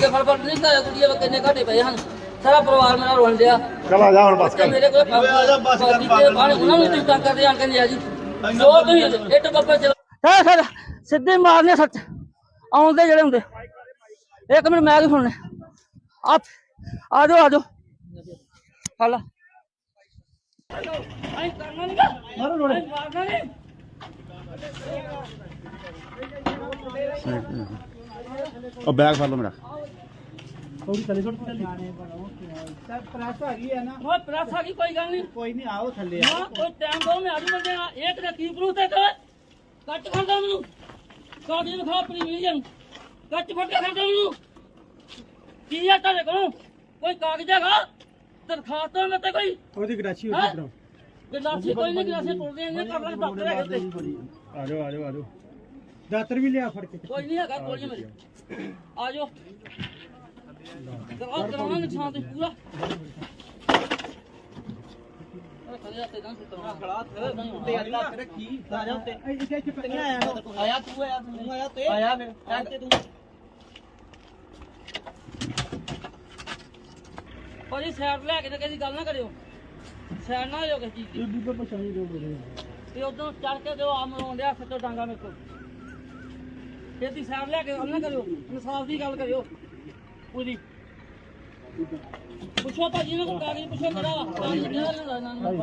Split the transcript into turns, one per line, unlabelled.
ਕਿ ਫੜ ਫੜ ਨਹੀਂ ਘਰੇ ਕੁੜੀਆਂ ਵੇ ਕਿੰਨੇ ਘਾਟੇ ਪਏ ਹਨ। ਸਾਰਾ ਪਰਿਵਾਰ ਮੇਰਾ ਰੋਣ ਡਿਆ।
ਚਲ ਆ ਜਾ ਹੁਣ ਬਸ
ਤੇ
ਕਰ।
ਮੇਰੇ ਕੋਲ ਪਾਪੀ ਦੇ ਬਾਹਰ ਉਹਨਾਂ ਨੂੰ ਤੁਸੀਂ ਤੰਗ ਕਰਦੇ ਆਂ ਕਹਿੰਦੇ ਆ ਜੀ ਜੋ ਤੁਸੀਂ ਇੱਟ ਬੱਬਾ ਚਲ ਹੈ ਸਰ ਸਿੱਧੇ ਮਾਰਨੇ ਸੱਚ। ਆਉਂਦੇ ਜਿਹੜੇ ਹੁੰਦੇ। ਇੱਕ ਮਿੰਟ ਮੈਂ ਵੀ ਸੁਣਨੇ। ਆ ਆ ਜਾਓ ਆ ਜਾਓ। ਹਲਾ ਆਈ ਕਰਨਾ ਨਹੀਂ ਮਾਰੋ ਰੋੜੇ ਮਾਰਨਾ ਨਹੀਂ
ਉਹ ਬੈਗ ਫੜ ਲਓ ਮੇਰਾ।
ਪ੍ਰੈਸ ਹੈਗੀ ਹੈ ਨਾ?
ਉਹ ਪ੍ਰੈਸ ਆ ਗਈ ਕੋਈ ਗੱਲ ਨਹੀਂ।
ਕੋਈ ਨਹੀਂ ਆਓ ਥੱਲੇ
ਨਾ ਕੋਈ ਟਾਈਮ ਦੋ ਮੈਂ ਆਜੂ ਬੰਦੇ ਆ। ਇੱਕ ਦਾ ਕੀ ਪ੍ਰੂਫ ਤੇ ਕਰ ਕੱਟ ਖੜਦਾ ਮੈਨੂੰ। ਦਿਖਾ ਆਪਣੀ ਮਿਲੀਅਨ ਕੱਟ ਫੜ ਕੇ ਖੜਦਾ ਮੈਨੂੰ। ਕੀ ਆ ਤੁਹਾਡੇ ਕੋਲ? ਕੋਈ ਕਾਗਜ਼ ਹੈਗਾ? ਦਰਖਾਸਤ ਹੈ ਮੈਂ ਤੇ ਕੋਈ?
ਉਹਦੀ ਗਰਾਚੀ
ਹੈਂ? ਗਲਾਸੀ ਕੋਈ ਨਹੀਂ ਗਲਾਸੀ ਟੁੱਟਦੇ ਨੇ ਕਰ ਲੈ ਡਾਕਟਰ ਹੈਗੇ ਤੇ
ਆ ਜਾਓ ਆ ਜਾਓ ਆ ਜਾਓ। ਦਾਤਰ ਵੀ ਲਿਆ ਫੜ ਕੇ।
ਕੋਈ ਨਹੀਂ ਹੈਗਾ ਕੋਈ ਨਹੀਂ ਮੇਰੇ ਆ ਜਾਓ। ਕਰਾਉ ਕਰਾਉਣਾ ਨੁਕਸਾਨ ਤੇ ਪੂਰਾ। ਕਦੇ ਹੱਥੇ ਨਾ ਸੁੱਟਣਾ ਖੜਾ ਤੇ ਅੱਲਾ ਰੱਖੀ ਆ ਜਾ ਉੱਤੇ।
ਇੱਥੇ ਇੱਥੇ ਨਹੀਂ ਆਇਆ
ਆਇਆ ਤੂੰ ਆਇਆ ਤੂੰ ਆਇਆ ਤੇ ਆਇਆ ਫਿਰ ਤੇ ਤੂੰ। ਭਾਜੀ ਸਾਈਡ ਲੈ ਕੇ ਤੇ ਕਿਸੇ ਗੱਲ ਨਾ ਕਰਿਓ। ਸਾਈਡ ਨਾ ਹੋਇਓ ਕਿਸੇ ਚੀਜ਼ ਦੀ।
ਬੀਬੀ ਪਛਾਣੀ ਦੋ
ਤੇ ਉਦੋਂ ਚੜ ਕੇ ਦਿਓ ਆ ਮਰੋਂ ਡਿਆ ਸੱਤੋ ਡਾਂਗਾ ਮੇਰੇ ਕੋਲ। ਇਹਦੀ ਸਾਈਡ ਲੈ ਕੇ ਗੱਲ ਕਰਿਓ, ਇਨਸਾਫ ਦੀ ਗੱਲ ਕਰਿਓ। ਪੂਰੀ ਪੁੱਛੋ ਭਾਜੀ, ਇਹਨਾਂ ਕੋਲ ਕਾਗਜ਼ ਪੁੱਛੋ ਕਿਹੜਾ ਕਾਗਜ਼ ਕਿਹੜਾ ਲੈਣਾ ਇਹਨਾਂ ਨੂੰ